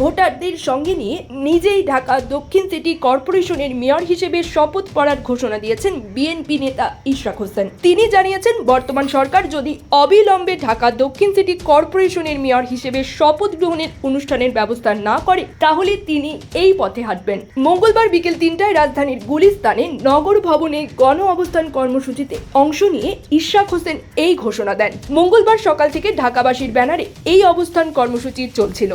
ভোটারদের সঙ্গে নিয়ে নিজেই ঢাকা দক্ষিণ সিটি কর্পোরেশনের মেয়র হিসেবে শপথ পড়ার ঘোষণা দিয়েছেন বিএনপি নেতা ইশরাক হোসেন। তিনি জানিয়েছেন, বর্তমান সরকার যদি অবিলম্বে ঢাকা দক্ষিণ সিটি কর্পোরেশনের মেয়র হিসেবে শপথ গ্রহণের অনুষ্ঠানের ব্যবস্থা না করে, তাহলে তিনি এই পথে হাঁটবেন। মঙ্গলবার বিকেল তিনটায় রাজধানীর গুলিস্তানে নগর ভবনে গণ অবস্থান কর্মসূচিতে অংশ নিয়ে ইশরাক হোসেন এই ঘোষণা দেন। মঙ্গলবার সকাল থেকে ঢাকাবাসীর ব্যানারে এই অবস্থান কর্মসূচি চলছিল।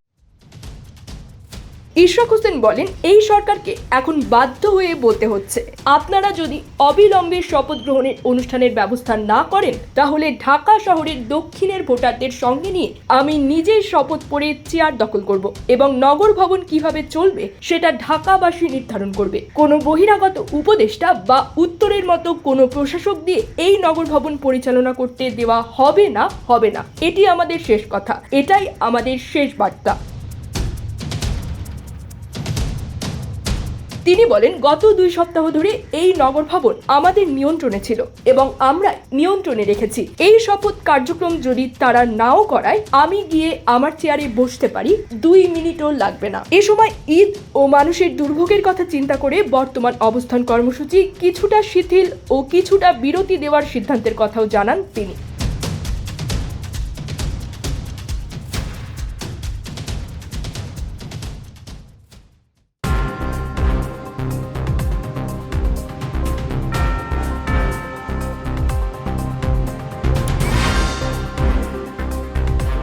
ইশরাক হোসেন বলেন, এই সরকারকে এখন বাধ্য হয়ে বলতে হচ্ছে। আপনারা যদি অবিলম্বে শপথ গ্রহণের অনুষ্ঠানের ব্যবস্থা না করেন, তাহলে ঢাকা শহরের দক্ষিণের ভোটারদের সঙ্গে নিয়ে আমি নিজেই শপথ পড়ে চেয়ার দখল করব এবং নগর ভবন কীভাবে চলবে, সেটা ঢাকাবাসী নির্ধারণ করবে। কোনো বহিরাগত উপদেষ্টা বা উত্তরের মতো কোনো প্রশাসক দিয়ে এই নগর ভবন পরিচালনা করতে দেওয়া হবে না? হবে না। এটি আমাদের শেষ কথা। এটাই আমাদের শেষ বার্তা। তিনি বলেন, গত দুই সপ্তাহ ধরে এই নগর ভবন আমাদের নিয়ন্ত্রণে ছিল এবং আমরা নিয়ন্ত্রণে রেখেছি। এই শপথ কার্যক্রম যদি তারা নাও করায়, আমি গিয়ে আমার চেয়ারে বসতে পারি, দুই মিনিটও লাগবে না। এ সময় ঈদ ও মানুষের দুর্ভোগের কথা চিন্তা করে বর্তমান অবস্থান কর্মসূচি কিছুটা শিথিল ও কিছুটা বিরতি দেওয়ার সিদ্ধান্তের কথাও জানান তিনি।